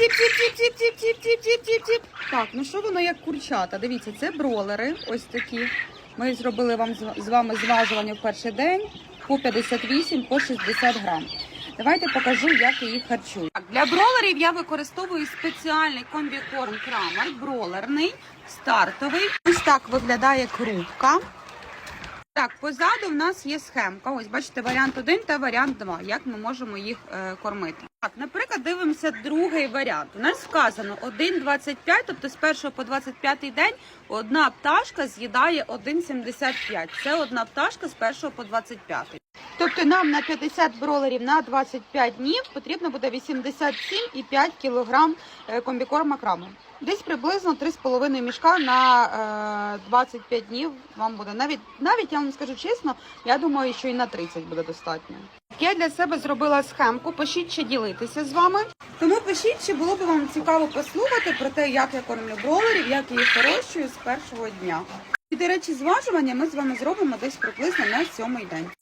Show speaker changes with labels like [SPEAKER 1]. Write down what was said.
[SPEAKER 1] тіп, тіп, тіп, тіп, тіп, тіп, тіп, тіп, тіп, тіп. Так, ну що воно як курчата? Дивіться, це бролери, ось такі. Ми зробили вам з- вами зважування в перший день по 58, по 60 грам. Давайте покажу, як я їх харчую. Так, для бролерів я використовую спеціальний комбікорм Крамер, бролерний, стартовий. Ось так виглядає крупка. Так, позаду в нас є схемка. Ось бачите, варіант 1 та варіант 2, як ми можемо їх е, кормити. Так, наприклад, дивимося другий варіант. У нас вказано 1,25, тобто з 1 по 25 день одна пташка з'їдає 1,75. Це одна пташка з 1 по 25. Тобто нам на 50 бролерів на 25 днів потрібно буде 87,5 кг е, комбікорма крами. Десь приблизно 3,5 мішка на е, 25 днів вам буде. Навіть, навіть я вам скажу чесно, я думаю, що і на 30 буде достатньо. Я для себе зробила схемку. Пишіть, чи ділитися з вами. Тому пишіть, чи було б вам цікаво послухати про те, як я кормлю бролерів, як я їх з першого дня. І, до речі, зважування ми з вами зробимо десь приблизно на сьомий день.